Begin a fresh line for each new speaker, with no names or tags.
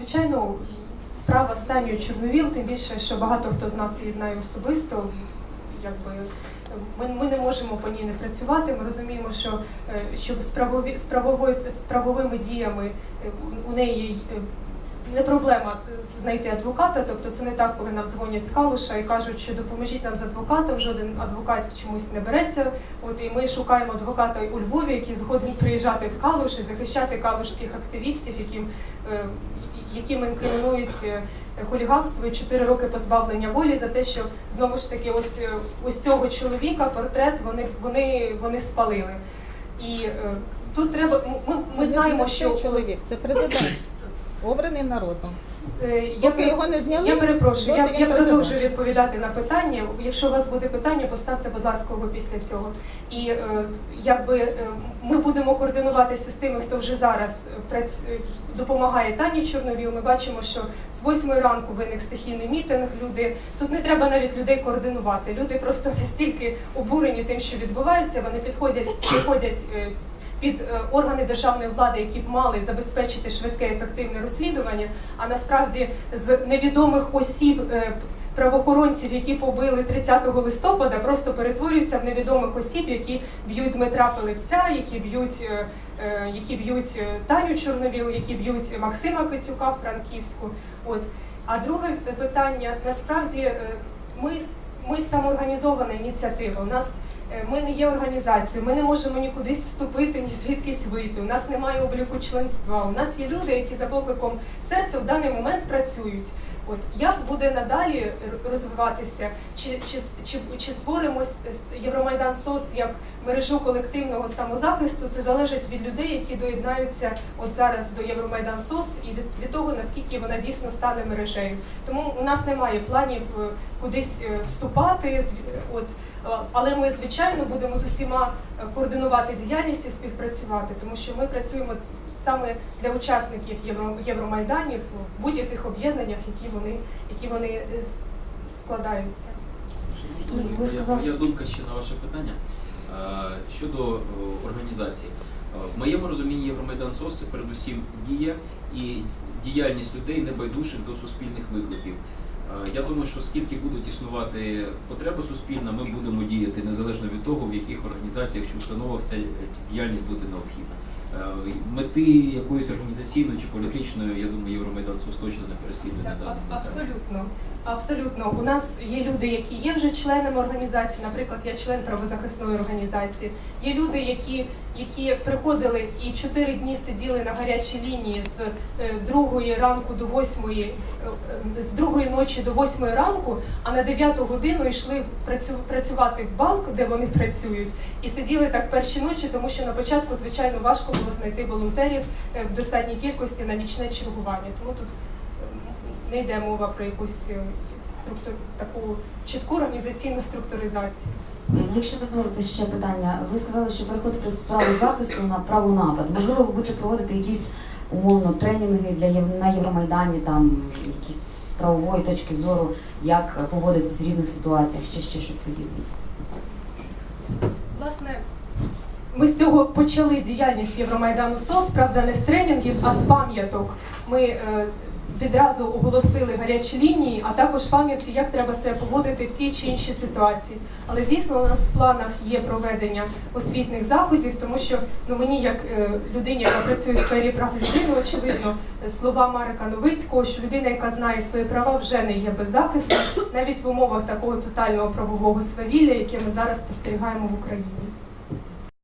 звичайно, справа станю Чорновіл, тим більше, що багато хто з нас її знає особисто. Якби ми, ми не можемо по ній не працювати. Ми розуміємо, що е, щоб з правові з правовими діями е, у неї е, не проблема знайти адвоката. Тобто це не так, коли нам дзвонять з Калуша і кажуть, що допоможіть нам з адвокатом. Жоден адвокат чомусь не береться. От і ми шукаємо адвоката у Львові, який згоден приїжджати в Калуш і захищати калушських активістів, яким яким інкримінують е, хуліганство і 4 роки позбавлення волі за те, що знову ж таки ось е, ось цього чоловіка портрет вони вони вони спалили. І е, тут треба ми, ми знаємо, що
чоловік, це президент, обраний народом.
Е, я
Поки його не зняли,
Я перепрошую, я, я продовжую відповідати на питання. Якщо у вас буде питання, поставте, будь ласка, його після цього. І е, якби е, ми будемо координуватися з тими, хто вже зараз прац- е, допомагає Тані Чорновіл. Ми бачимо, що з восьмої ранку виник стихійний мітинг. Люди тут не треба навіть людей координувати. Люди просто настільки обурені тим, що відбувається. Вони підходять, приходять. е, під е, органи державної влади, які б мали забезпечити швидке ефективне розслідування, а насправді з невідомих осіб е, правоохоронців, які побили 30 листопада, просто перетворюються в невідомих осіб, які б'ють Дмитра Пилипця, які б'ють, е, які б'ють Таню Чорновіл, які б'ють Максима Кицюка в Франківську. От а друге питання насправді ми ми самоорганізована ініціатива. У нас ми не є організацією, ми не можемо нікудись вступити, ні звідкись вийти. У нас немає обліку членства. У нас є люди, які за покликом серця в даний момент працюють. От як буде надалі розвиватися? Чи, чи, чи, чи створимось Євромайдан СОС як мережу колективного самозахисту? Це залежить від людей, які доєднаються от зараз до Євромайдан СОС і від, від того наскільки вона дійсно стане мережею. Тому у нас немає планів е, кудись е, вступати. От е, але ми звичайно будемо з усіма координувати діяльність і співпрацювати, тому що ми працюємо саме для учасників Євромайданів в будь-яких об'єднаннях, які вони які вони е, складаються.
Моя- думка ще на ваше питання Е, щодо е, організації. В моєму розумінні Євромайдан СОС це передусім дія і діяльність людей небайдужих до суспільних викликів. Я думаю, що скільки будуть існувати потреби суспільна, ми будемо діяти незалежно від того, в яких організаціях чи установах ця діяльність буде необхідна. Е, Мети якоїсь організаційної чи політичної, я думаю, Євромайдан СОС точно не переслідує на даному
абсолютно. Абсолютно. У нас є люди, які є вже членами організації. Наприклад, я член правозахисної організації. Є люди, які, які приходили і чотири дні сиділи на гарячій лінії з е, другої ранку до восьмої, е, з другої ночі до восьмої ранку, а на дев'яту годину йшли працю, працювати в банк, де вони працюють, і сиділи так перші ночі, тому що на початку, звичайно, важко було знайти волонтерів е, в достатній кількості на нічне чергування. Тому тут не йде мова про якусь е, структур, таку чітку організаційну структуризацію.
якщо дозволите ще питання, ви сказали, що переходите з праву захисту на право напад. Можливо, ви будете проводити якісь умовно тренінги для на Євромайдані, там якісь з правової точки зору, як поводитись в різних ситуаціях, ще ще щось подібне.
Власне, ми з цього почали діяльність Євромайдану СОС, правда, не з тренінгів, а з пам'яток. Ми е, відразу оголосили гарячі лінії, а також пам'ятки, як треба себе поводити в тій чи іншій ситуації. Але дійсно у нас в планах є проведення освітних заходів, тому що ну мені, як е, людині, яка працює в сфері прав людини, очевидно, слова Марика Новицького, що людина, яка знає свої права, вже не є беззахисною, навіть в умовах такого тотального правового свавілля, яке ми зараз спостерігаємо в Україні.